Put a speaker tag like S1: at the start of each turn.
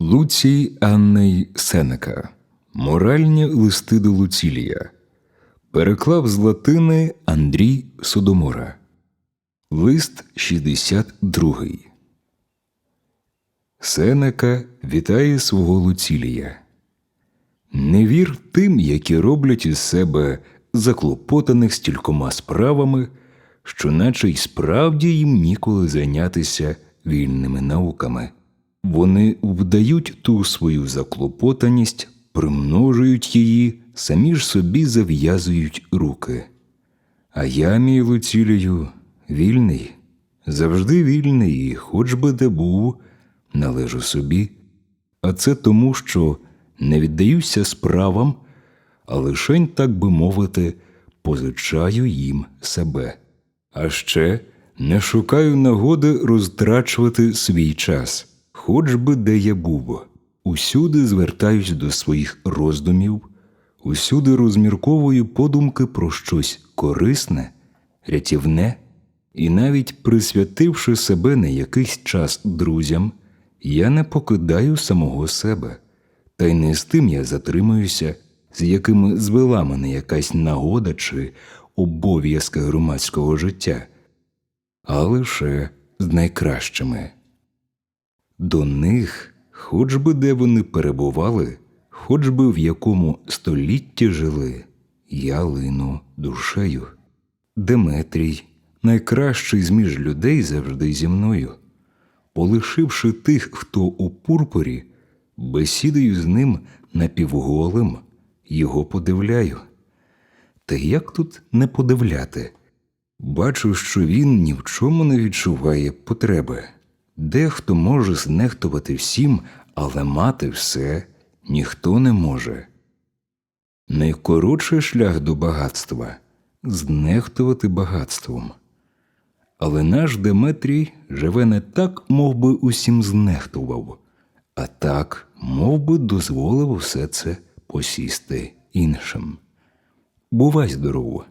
S1: Луцій Анний Сенека Моральні листи до Луцілія Переклав з латини Андрій Содомора Лист 62 Сенека вітає свого Луцілія. Не вір тим, які роблять із себе заклопотаних стількома справами, що наче й справді їм ніколи зайнятися вільними науками. Вони вдають ту свою заклопотаність, примножують її, самі ж собі зав'язують руки. А я, мій Луцілію, вільний, завжди вільний, і хоч би де був, належу собі. А це тому, що не віддаюся справам, а лишень, так би мовити, позичаю їм себе. А ще не шукаю нагоди розтрачувати свій час, хоч би де я був. Усюди звертаюсь до своїх роздумів, усюди розмірковую подумки про щось корисне, рятівне, і навіть присвятивши себе на якийсь час друзям, я не покидаю самого себе, та й не з тим я затримуюся, з якими звела мене якась нагода чи обов'язки громадського життя, а лише з найкращими. До них, хоч би де вони перебували, хоч би в якому столітті жили, я лину душею. Деметрій, найкращий з між людей завжди зі мною. Полишивши тих, хто у пурпурі, бесідою з ним напівголим, його подивляю. Та як тут не подивляти? Бачу, що він ні в чому не відчуває потреби. Дехто може знехтувати всім, але мати все ніхто не може. Найкоротший шлях до багатства знехтувати багатством. Але наш Деметрій живе не так, мов би усім знехтував, а так, мов би дозволив усе це посісти іншим. Бувай здорово!